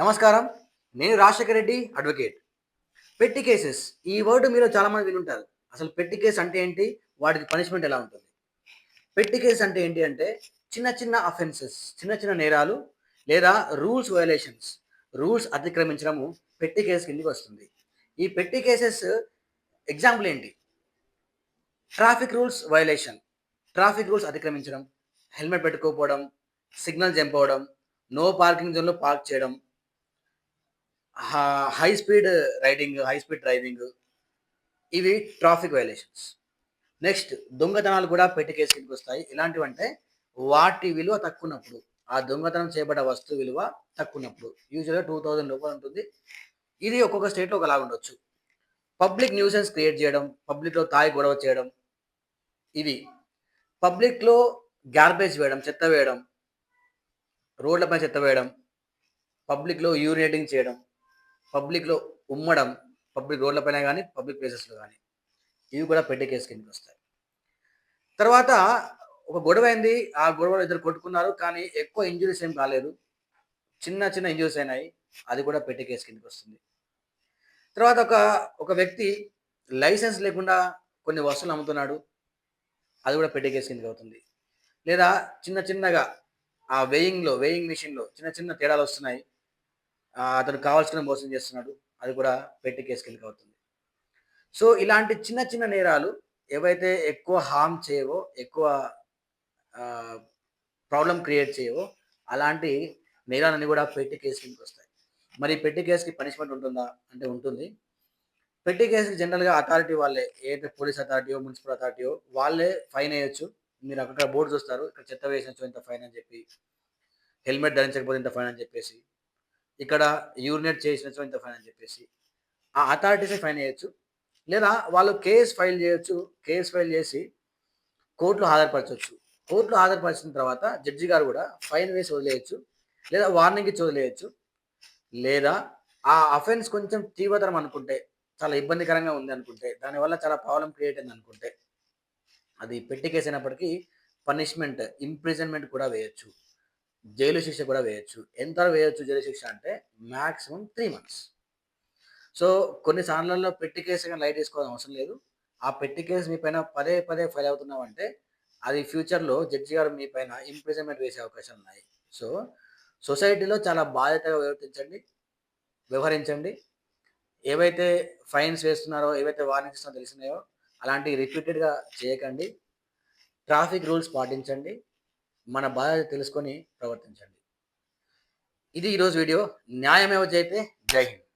నమస్కారం. నేను Rajasekhara Reddy advocate petty cases. ఈ వర్డ్ మీరు చాలామంది వినుంటారు. అసలు పెట్టి కేసు అంటే ఏంటి? వాటికి పనిష్మెంట్ ఎలా ఉంటుంది? పెట్టి కేసు అంటే ఏంటి అంటే చిన్న చిన్న అఫెన్సెస్ చిన్న చిన్న నేరాలు లేదా రూల్స్ వయలేషన్స్ రూల్స్ అతిక్రమించడము పెట్టి కేసు కిందికి వస్తుంది. ఈ పెట్టి కేసెస్ ఎగ్జాంపుల్ ఏంటి? Traffic rules violation traffic rules అతిక్రమించడం helmet పెట్టుకోకపోవడం సిగ్నల్ చంపవడం నో పార్కింగ్ జోన్లో పార్క్ చేయడం high speed riding high speed driving ఇవి ట్రాఫిక్ వైలేషన్స్ నెక్స్ట్ దొంగతనాలు కూడా పెట్టి కేసు కిందకి వస్తాయి. ఇలాంటివంటే వాటి విలువ తక్కువనప్పుడు ఆ దొంగతనం చేయబడ్డ వస్తువు విలువ తక్కువనప్పుడు యూజువల్గా టూ థౌజండ్ లోపల ఉంటుంది. ఇది ఒక్కొక్క స్టేట్లో ఒకలాగా ఉండొచ్చు. పబ్లిక్ న్యూసెన్స్ క్రియేట్ చేయడం పబ్లిక్లో తాయి గొడవ చేయడం ఇవి. పబ్లిక్లో గార్బేజ్ వేయడం చెత్త వేయడం రోడ్లపై చెత్త వేయడం పబ్లిక్లో యూరినేటింగ్ చేయడం పబ్లిక్లో ఉమ్మడం పబ్లిక్ రోడ్లపైన కానీ పబ్లిక్ ప్లేసెస్లో కానీ ఇవి కూడా పెట్టే కేసు కిందకి వస్తాయి. తర్వాత ఒక గొడవ అయింది. ఆ గొడవలో ఇద్దరు కొట్టుకున్నారు. కానీ ఎక్కువ ఇంజురీస్ ఏం కాలేదు. చిన్న చిన్న ఇంజురీస్ అయినాయి. అది కూడా పెట్టే కేసు కిందకి వస్తుంది. తర్వాత ఒక ఒక వ్యక్తి లైసెన్స్ లేకుండా కొన్ని వస్తువులు అమ్ముతున్నాడు. అది కూడా పెట్టే కేసు కిందకి అవుతుంది. లేదా చిన్న చిన్నగా ఆ వేయింగ్లో వేయింగ్ మిషన్లో చిన్న చిన్న తేడాలు వస్తున్నాయి. అతను కావాల్సిన మోసం చేస్తున్నాడు. అది కూడా పెట్టి కేసుకెళ్ళి అవుతుంది సో ఇలాంటి చిన్న చిన్న నేరాలు ఏవైతే ఎక్కువ హామ్ చేయవో ఎక్కువ ప్రాబ్లం క్రియేట్ చేయవో అలాంటి నేరాలన్నీ కూడా పెట్టి కేసు కిందకి వస్తాయి. మరి పెట్టి కేసుకి పనిష్మెంట్ ఉంటుందా? అంటే ఉంటుంది. పెట్టి కేసుకి జనరల్గా అథారిటీ వాళ్ళే ఏదైతే పోలీస్ అథారిటీయో మున్సిపల్ అథారిటీయో వాళ్ళే ఫైన్ వేయచ్చు మీరు అక్కడ బోర్డు చూస్తారు ఇక్కడ చెత్త వేసినచ్చు ఇంత ఫైన్ అని చెప్పి హెల్మెట్ ధరించకపోతే ఇంత ఫైన్ అని చెప్పేసి. ఇక్కడ యూరినేట్ చేసిన ఇంత ఫైన్ అని చెప్పేసి. ఆ అథారిటీసే ఫైన్ చేయొచ్చు. లేదా వాళ్ళు కేసు ఫైల్ చేయొచ్చు. కేసు ఫైల్ చేసి కోర్టులో హాజరుపరచవచ్చు కోర్టులో హాజరుపరిచిన తర్వాత జడ్జి గారు కూడా ఫైన్ వేసి వదిలేయచ్చు. లేదా వార్నింగ్ ఇచ్చి వదిలేయచ్చు. లేదా ఆ అఫెన్స్ కొంచెం తీవ్రతరం అనుకుంటే చాలా ఇబ్బందికరంగా ఉంది అనుకుంటే దానివల్ల చాలా ప్రాబ్లం క్రియేట్ అయింది అనుకుంటే అది పెట్టి కేసు అయినప్పటికీ పనిష్మెంట్ ఇంప్రిజన్మెంట్ కూడా వేయచ్చు. జైలు శిక్ష కూడా వేయచ్చు. ఎంత వేయచ్చు జైలు శిక్ష అంటే మ్యాక్సిమం త్రీ మంత్స్ సో కొన్ని సార్లలో పెట్టి కేసు కానీ లైట్ వేసుకోవాల్సిన అవసరం లేదు. ఆ పెట్టి కేసు మీ పైన పదే పదే ఫైల్ అవుతున్నామంటే అది ఫ్యూచర్లో జడ్జి గారు మీ పైన ఇంప్రిజన్మెంట్ వేసే అవకాశాలు ఉన్నాయి. సో సొసైటీలో చాలా బాధ్యతగా వ్యవహరించండి. వ్యవహరించండి. ఏవైతే ఫైన్స్ వేస్తున్నారో ఏవైతే వార్నింగ్స్ ఇస్తున్నారో తెలిసినాయో అలాంటివి రిపీటెడ్గా చేయకండి. ట్రాఫిక్ రూల్స్ పాటించండి. మన బాధ్యత తెలుసుకొని ప్రవర్తించండి. ఇది ఈరోజు వీడియో. న్యాయమేవ జైతే జై హింద్.